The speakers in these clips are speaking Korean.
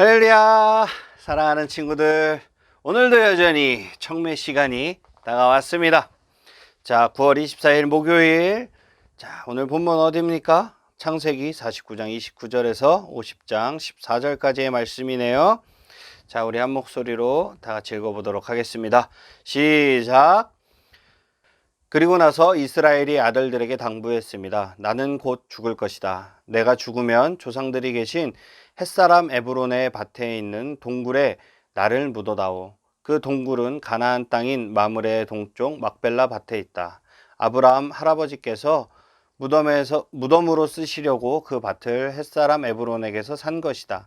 할렐루야. 사랑하는 친구들 오늘도 여전히 청매 시간이 다가왔습니다. 자 9월 24일 목요일. 자 오늘 본문 어디입니까? 창세기 49장 29절에서 50장 14절까지의 말씀이네요. 자 우리 한 목소리로 다 같이 읽어보도록 하겠습니다. 시작 그리고 나서 이스라엘이 아들들에게 당부했습니다. 나는 곧 죽을 것이다. 내가 죽으면 조상들이 계신 햇사람 에브론의 밭에 있는 동굴에 나를 묻어다오. 그 동굴은 가나안 땅인 마므레의 동쪽 막벨라 밭에 있다. 아브라함 할아버지께서 무덤에서 무덤으로 쓰시려고 그 밭을 햇사람 에브론에게서 산 것이다.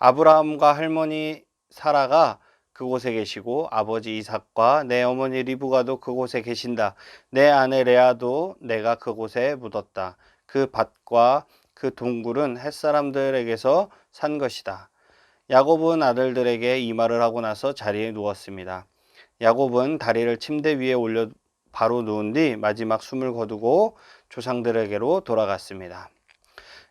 아브라함과 할머니 사라가 그곳에 계시고 아버지 이삭과 내 어머니 리브가도 그곳에 계신다. 내 아내 레아도 내가 그곳에 묻었다. 그 밭과 그 동굴은 햇사람들에게서 산 것이다. 야곱은 아들들에게 이 말을 하고 나서 자리에 누웠습니다. 야곱은 다리를 침대 위에 올려 바로 누운 뒤 마지막 숨을 거두고 조상들에게로 돌아갔습니다.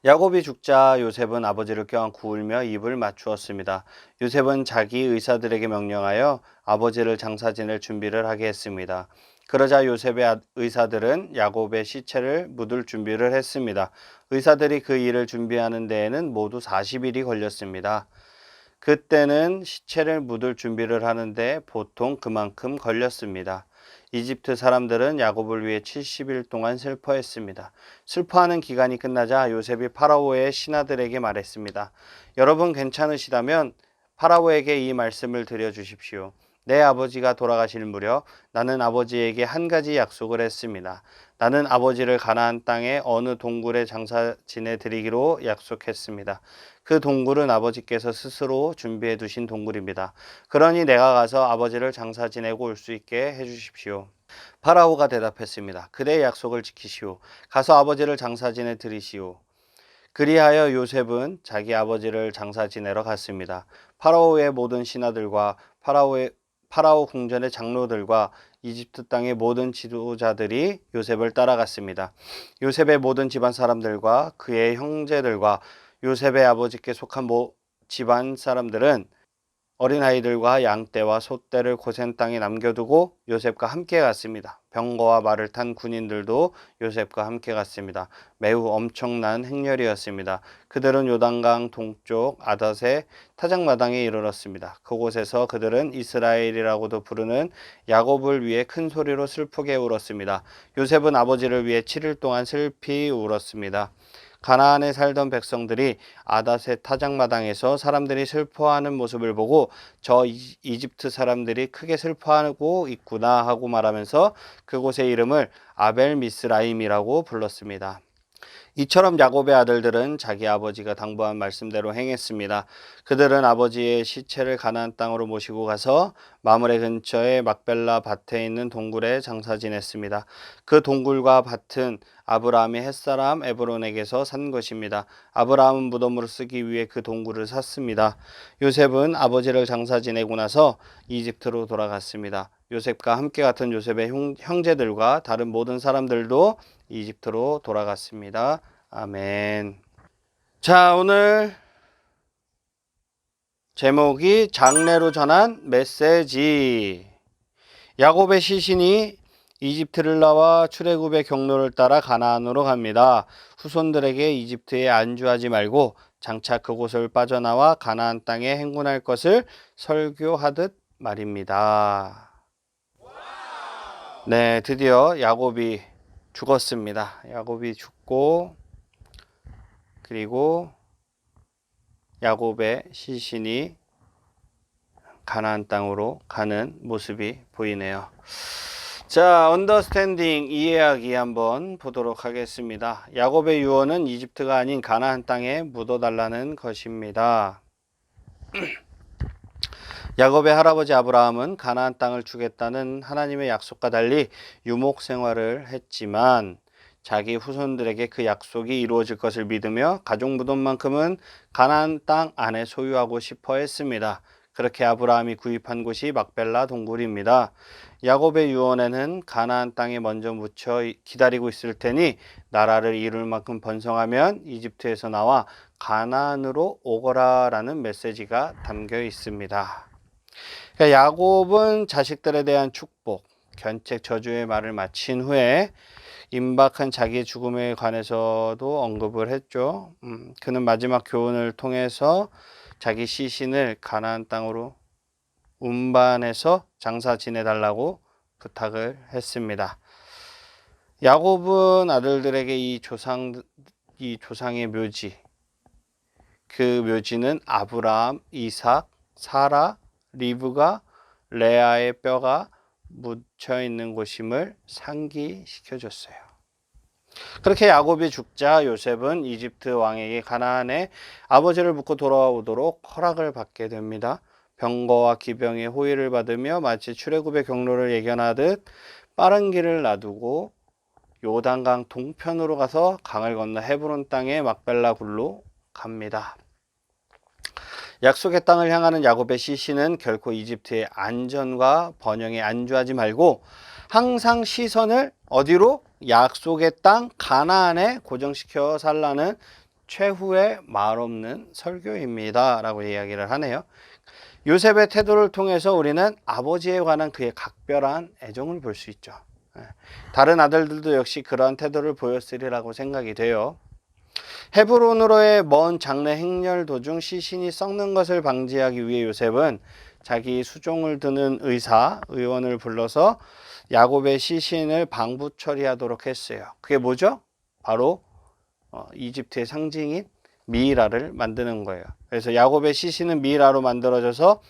야곱이 죽자 요셉은 아버지를 껴안고 울며 입을 맞추었습니다. 요셉은 자기 의사들에게 명령하여 아버지를 장사 지낼 준비를 하게 했습니다. 그러자 요셉의 아- 의사들은 야곱의 시체를 묻을 준비를 했습니다. 의사들이 그 일을 준비하는 데에는 모두 40일이 걸렸습니다. 그때는 시체를 묻을 준비를 하는데 보통 그만큼 걸렸습니다. 이집트 사람들은 야곱을 위해 70일 동안 슬퍼했습니다. 슬퍼하는 기간이 끝나자 요셉이 파라오의 신하들에게 말했습니다. 여러분 괜찮으시다면 파라오에게 이 말씀을 드려 주십시오. 내 아버지가 돌아가실 무렵 나는 아버지에게 한 가지 약속을 했습니다. 나는 아버지를 가나안 땅의 어느 동굴에 장사 지내 드리기로 약속했습니다. 그 동굴은 아버지께서 스스로 준비해 두신 동굴입니다. 그러니 내가 가서 아버지를 장사 지내고 올 수 있게 해 주십시오. 파라오가 대답했습니다. 그대의 약속을 지키시오. 가서 아버지를 장사 지내 드리시오. 그리하여 요셉은 자기 아버지를 장사 지내러 갔습니다. 파라오의 모든 신하들과 파라오의 파라오 궁전의 장로들과 이집트 땅의 모든 지도자들이 요셉을 따라갔습니다. 요셉의 모든 집안 사람들과 그의 형제들과 요셉의 아버지께 속한 모 집안 사람들은 어린아이들과 양떼와 소떼를 고센 땅에 남겨두고 요셉과 함께 갔습니다. 병거와 말을 탄 군인들도 요셉과 함께 갔습니다. 매우 엄청난 행렬이었습니다. 그들은 요단강 동쪽 아닷의 타작마당에 이르렀습니다. 그곳에서 그들은 이스라엘이라고도 부르는 야곱을 위해 큰 소리로 슬프게 울었습니다. 요셉은 아버지를 위해 7일 동안 슬피 울었습니다. 가나안에 살던 백성들이 아닷의 타작마당에서 사람들이 슬퍼하는 모습을 보고 저 이- 이집트 사람들이 크게 슬퍼하고 있구나 하고 말하면서 그곳의 이름을 아벨 미스라임이라고 불렀습니다. 이처럼 야곱의 아들들은 자기 아버지가 당부한 말씀대로 행했습니다. 그들은 아버지의 시체를 가나안 땅으로 모시고 가서 마므레 근처의 막벨라 밭에 있는 동굴에 장사 지냈습니다. 그 동굴과 밭은 아브라함이 햇사람 에브론에게서 산 것입니다. 아브라함은 무덤으로 쓰기 위해 그 동굴을 샀습니다. 요셉은 아버지를 장사 지내고 나서 이집트로 돌아갔습니다. 요셉과 함께 갔던 요셉의 형, 형제들과 다른 모든 사람들도 이집트로 돌아갔습니다. 아멘. 자, 오늘 제목이 장래로 전한 메시지. 야곱의 시신이 이집트를 나와 출애굽의 경로를 따라 가나안으로 갑니다. 후손들에게 이집트에 안주하지 말고 장차 그곳을 빠져나와 가나안 땅에 행군할 것을 설교하듯 말입니다. 네, 드디어 야곱이 죽었습니다. 야곱이 죽고 그리고 야곱의 시신이 가나안 땅으로 가는 모습이 보이네요. 자, 언더스탠딩 이해하기 한번 보도록 하겠습니다. 야곱의 유언은 이집트가 아닌 가나안 땅에 묻어달라는 것입니다. 야곱의 할아버지 아브라함은 가나안 땅을 주겠다는 하나님의 약속과 달리 유목 생활을 했지만 자기 후손들에게 그 약속이 이루어질 것을 믿으며 가족 무덤만큼은 가나안 땅 안에 소유하고 싶어 했습니다. 그렇게 아브라함이 구입한 곳이 막벨라 동굴입니다. 야곱의 유언에는 가나안 땅에 먼저 묻혀 기다리고 있을 테니 나라를 이룰 만큼 번성하면 이집트에서 나와 가나안으로 오거라라는 메시지가 담겨 있습니다. 그러니까 야곱은 자식들에 대한 축복, 견책 저주의 말을 마친 후에 임박한 자기의 죽음에 관해서도 언급을 했죠. 음, 그는 마지막 교훈을 통해서 자기 시신을 가나안 땅으로 운반해서 장사 지내달라고 부탁을 했습니다. 야곱은 아들들에게 이 조상 이 조상의 묘지 그 묘지는 아브라함, 이삭, 사라, 리브가 레아의 뼈가 묻혀 있는 곳임을 상기시켜 줬어요. 그렇게 야곱이 죽자 요셉은 이집트 왕에게 가나안에 아버지를 묻고 돌아오도록 허락을 받게 됩니다. 병거와 기병의 호의를 받으며 마치 출애굽의 경로를 예견하듯 빠른 길을 놔두고 요단강 동편으로 가서 강을 건너 헤브론 땅의 막벨라 굴로 갑니다. 약속의 땅을 향하는 야곱의 시신은 결코 이집트의 안전과 번영에 안주하지 말고 항상 시선을 어디로 약속의 땅 가나안에 고정시켜 살라는 최후의 말없는 설교입니다라고 이야기를 하네요. 요셉의 태도를 통해서 우리는 아버지에 관한 그의 각별한 애정을 볼 수 있죠. 예. 다른 아들들도 역시 그러한 태도를 보였으리라고 생각이 돼요. 헤브론으로의 먼 장례 행렬 도중 시신이 썩는 것을 방지하기 위해 요셉은 자기 수종을 드는 의사, 의원을 불러서 야곱의 시신을 방부 처리하도록 했어요. 그게 뭐죠? 바로 어, 이집트의 상징인 미이라를 만드는 거예요. 그래서 야곱의 시신은 미이라로 만들어져서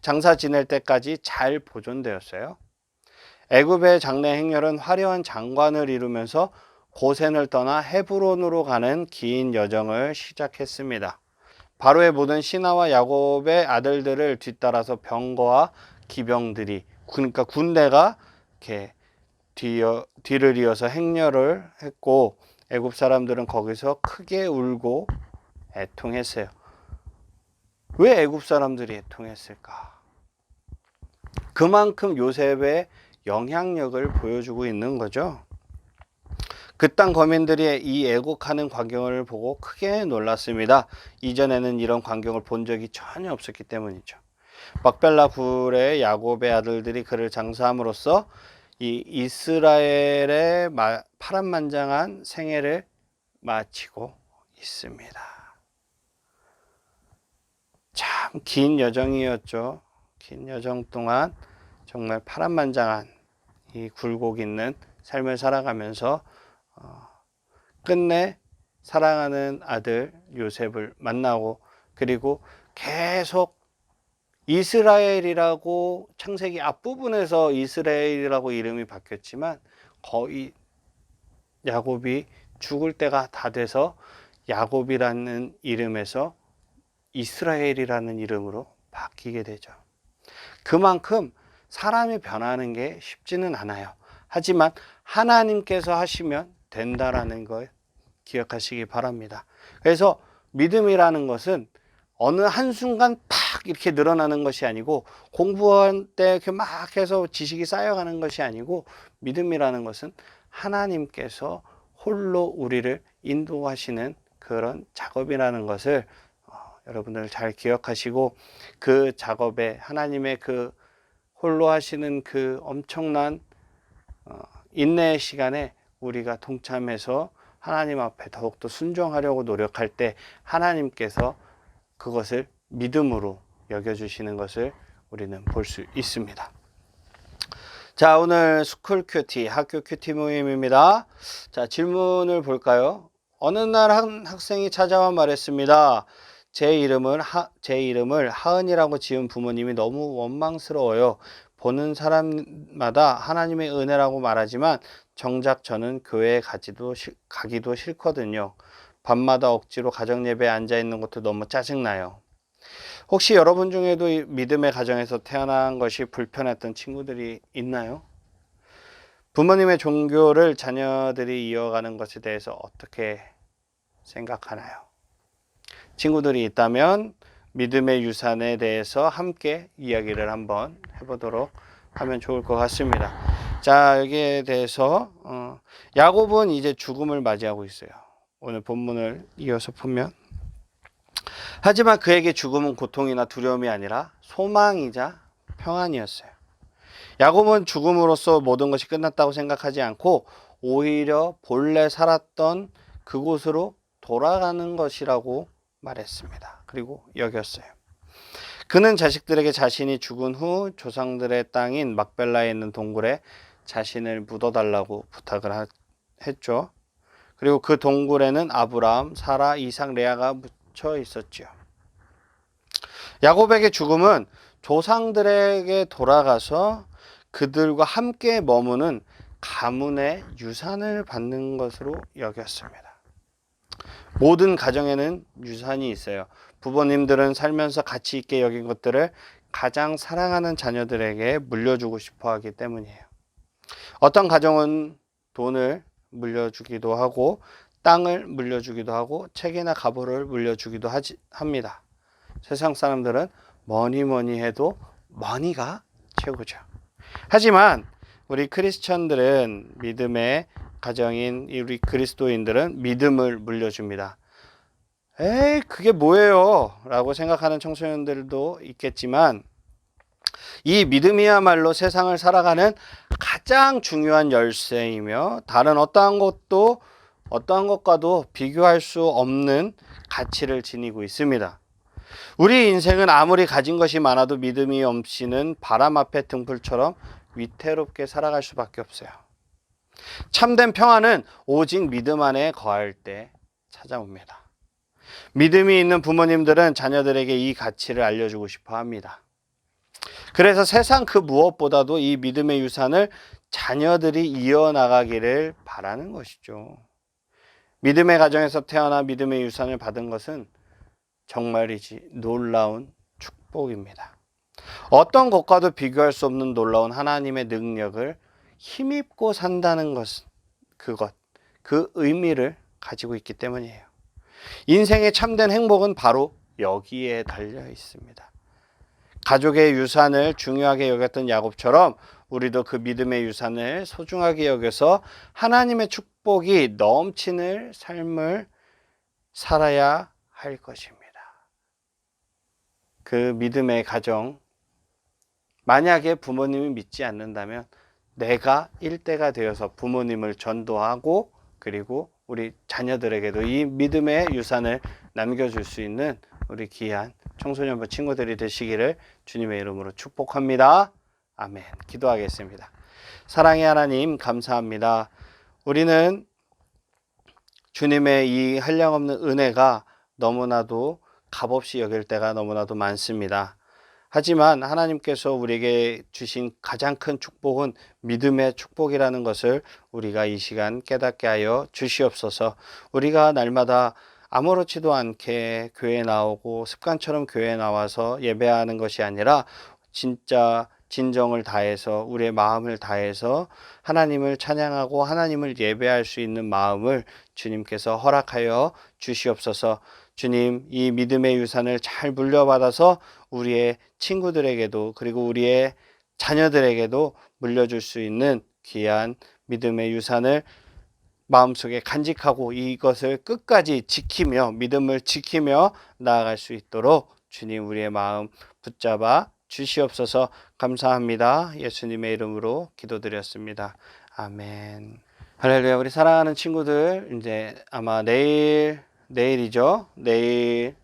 장사 지낼 때까지 잘 보존되었어요. 애굽의 장례 행렬은 화려한 장관을 이루면서 고센을 떠나 헤브론으로 가는 긴 여정을 시작했습니다. 바로의 모든 신하와 야곱의 아들들을 뒤따라서 병거와 기병들이 그러니까 군대가 이렇게 뒤어, 뒤를 이어서 행렬을 했고 애굽 사람들은 거기서 크게 울고 애통했어요. 왜 애굽 사람들이 애통했을까? 그만큼 요셉의 영향력을 보여주고 있는 거죠. 그 땅 거민들이 이 애국하는 광경을 보고 크게 놀랐습니다. 이전에는 이런 광경을 본 적이 전혀 없었기 때문이죠. 막벨라 굴의 야곱의 아들들이 그를 장사함으로써 이 이스라엘의 파란만장한 생애를 마치고 있습니다. 참 긴 여정이었죠. 긴 여정 동안 정말 파란만장한 이 굴곡 있는 삶을 살아가면서 어, 끝내 사랑하는 아들 요셉을 만나고 그리고 계속 이스라엘이라고 창세기 앞부분에서 이스라엘이라고 이름이 바뀌었지만 거의 야곱이 죽을 때가 다 돼서 야곱이라는 이름에서 이스라엘이라는 이름으로 바뀌게 되죠. 그만큼 사람이 변하는 게 쉽지는 않아요. 하지만 하나님께서 하시면 된다라는 걸 기억하시기 바랍니다. 그래서 믿음이라는 것은 어느 한순간 팍 이렇게 늘어나는 것이 아니고 공부할 때 이렇게 막 해서 지식이 쌓여가는 것이 아니고 믿음이라는 것은 하나님께서 홀로 우리를 인도하시는 그런 작업이라는 것을 어, 여러분들 잘 기억하시고 그 작업에 하나님의 그 홀로 하시는 그 엄청난 어, 인내의 시간에 우리가 동참해서 하나님 앞에 더욱더 순종하려고 노력할 때 하나님께서 그것을 믿음으로 여겨주시는 것을 우리는 볼 수 있습니다. 자, 오늘 스쿨 큐티, 학교 큐티 모임입니다. 자, 질문을 볼까요? 어느 날 한 학생이 찾아와 말했습니다. 제 이름을 하, 제 이름을 하은이라고 지은 부모님이 너무 원망스러워요. 보는 사람마다 하나님의 은혜라고 말하지만 정작 저는 교회에 가지도 가기도 싫거든요. 밤마다 억지로 가정 예배에 앉아 있는 것도 너무 짜증나요. 혹시 여러분 중에도 믿음의 가정에서 태어난 것이 불편했던 친구들이 있나요? 부모님의 종교를 자녀들이 이어가는 것에 대해서 어떻게 생각하나요? 친구들이 있다면 믿음의 유산에 대해서 함께 이야기를 한번 해보도록 하면 좋을 것 같습니다. 자, 여기에 대해서 어, 야곱은 이제 죽음을 맞이하고 있어요. 오늘 본문을 이어서 보면 하지만 그에게 죽음은 고통이나 두려움이 아니라 소망이자 평안이었어요. 야곱은 죽음으로써 모든 것이 끝났다고 생각하지 않고 오히려 본래 살았던 그곳으로 돌아가는 것이라고 말했습니다. 그리고 여겼어요. 그는 자식들에게 자신이 죽은 후 조상들의 땅인 막벨라에 있는 동굴에 자신을 묻어달라고 부탁을 하- 했죠. 그리고 그 동굴에는 아브라함, 사라, 이삭, 레아가 묻혀 있었지요. 야곱에게 죽음은 조상들에게 돌아가서 그들과 함께 머무는 가문의 유산을 받는 것으로 여겼습니다. 모든 가정에는 유산이 있어요. 부모님들은 살면서 가치 있게 여긴 것들을 가장 사랑하는 자녀들에게 물려주고 싶어 하기 때문이에요. 어떤 가정은 돈을 물려주기도 하고 땅을 물려주기도 하고 책이나 가보를 물려주기도 하지, 합니다. 세상 사람들은 뭐니 뭐니 해도 머니가 최고죠. 하지만 우리 크리스천들은 믿음의 가정인 이 우리 그리스도인들은 믿음을 물려줍니다. 에이, 그게 뭐예요? 라고 생각하는 청소년들도 있겠지만 이 믿음이야말로 세상을 살아가는 가장 중요한 열쇠이며 다른 어떠한 것도 어떠한 것과도 비교할 수 없는 가치를 지니고 있습니다. 우리 인생은 아무리 가진 것이 많아도 믿음이 없이는 바람 앞에 등불처럼 위태롭게 살아갈 수밖에 없어요. 참된 평안은 오직 믿음 안에 거할 때 찾아옵니다. 믿음이 있는 부모님들은 자녀들에게 이 가치를 알려주고 싶어 합니다. 그래서 세상 그 무엇보다도 이 믿음의 유산을 자녀들이 이어나가기를 바라는 것이죠. 믿음의 가정에서 태어나 믿음의 유산을 받은 것은 정말이지 놀라운 축복입니다. 어떤 것과도 비교할 수 없는 놀라운 하나님의 능력을 힘입고 산다는 것은 그것, 그 의미를 가지고 있기 때문이에요. 인생의 참된 행복은 바로 여기에 달려 있습니다. 가족의 유산을 중요하게 여겼던 야곱처럼 우리도 그 믿음의 유산을 소중하게 여겨서 하나님의 축복이 넘치는 삶을 살아야 할 것입니다. 그 믿음의 가정, 만약에 부모님이 믿지 않는다면 내가 일대가 되어서 부모님을 전도하고 그리고 우리 자녀들에게도 이 믿음의 유산을 남겨줄 수 있는 우리 귀한 청소년부 친구들이 되시기를 주님의 이름으로 축복합니다. 아멘. 기도하겠습니다. 사랑의 하나님, 감사합니다. 우리는 주님의 이 한량없는 은혜가 너무나도 값없이 여길 때가 너무나도 많습니다. 하지만 하나님께서 우리에게 주신 가장 큰 축복은 믿음의 축복이라는 것을 우리가 이 시간 깨닫게 하여 주시옵소서. 우리가 날마다 아무렇지도 않게 교회 나오고 습관처럼 교회 나와서 예배하는 것이 아니라 진짜 진정을 다해서 우리의 마음을 다해서 하나님을 찬양하고 하나님을 예배할 수 있는 마음을 주님께서 허락하여 주시옵소서. 주님, 이 믿음의 유산을 잘 물려받아서 우리의 친구들에게도 그리고 우리의 자녀들에게도 물려줄 수 있는 귀한 믿음의 유산을 마음속에 간직하고 이것을 끝까지 지키며 믿음을 지키며 나아갈 수 있도록 주님 우리의 마음 붙잡아 주시옵소서 감사합니다. 예수님의 이름으로 기도드렸습니다. 아멘. 할렐루야. 우리 사랑하는 친구들 이제 아마 내일 내일이죠. 내일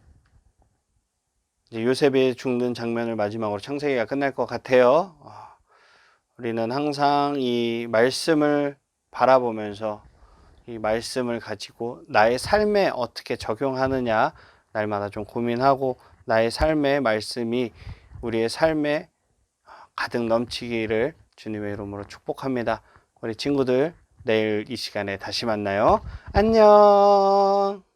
요셉이 죽는 장면을 마지막으로 창세기가 끝날 것 같아요. 어, 우리는 항상 이 말씀을 바라보면서 이 말씀을 가지고 나의 삶에 어떻게 적용하느냐 날마다 좀 고민하고 나의 삶의 말씀이 우리의 삶에 가득 넘치기를 주님의 이름으로 축복합니다. 우리 친구들 내일 이 시간에 다시 만나요. 안녕.